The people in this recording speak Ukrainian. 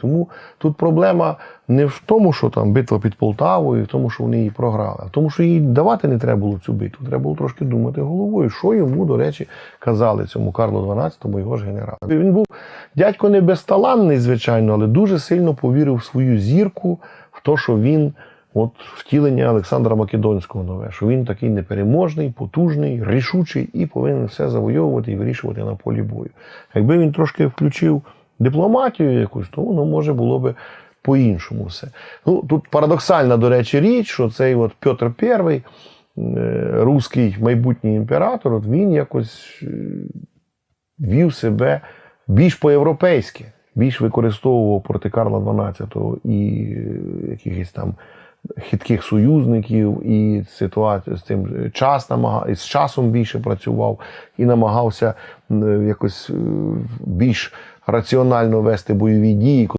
Тому тут проблема не в тому, що там битва під Полтавою, в тому, що вони її програли, а в тому, що їй давати не треба було цю битву. Треба було трошки думати головою, що йому, до речі, казали цьому Карлу XII, його ж генералу. Він був дядько не безталанний, звичайно, але дуже сильно повірив в свою зірку, в те, що він. От втілення Олександра Македонського нове, що він такий непереможний, потужний, рішучий і повинен все завойовувати і вирішувати на полі бою. Якби він трошки включив дипломатію якусь, то воно може було би по-іншому все. Ну, тут парадоксальна, до речі, річ, що цей от Петр І, е, руський майбутній імператор, от він якось е, вів себе більш по-європейськи, більш використовував проти Карла XII і е, якихось там хитких союзників, і ситуацію з цим час намагав, і з часом більше працював і намагався е, якось е, більш раціонально вести бойові дії.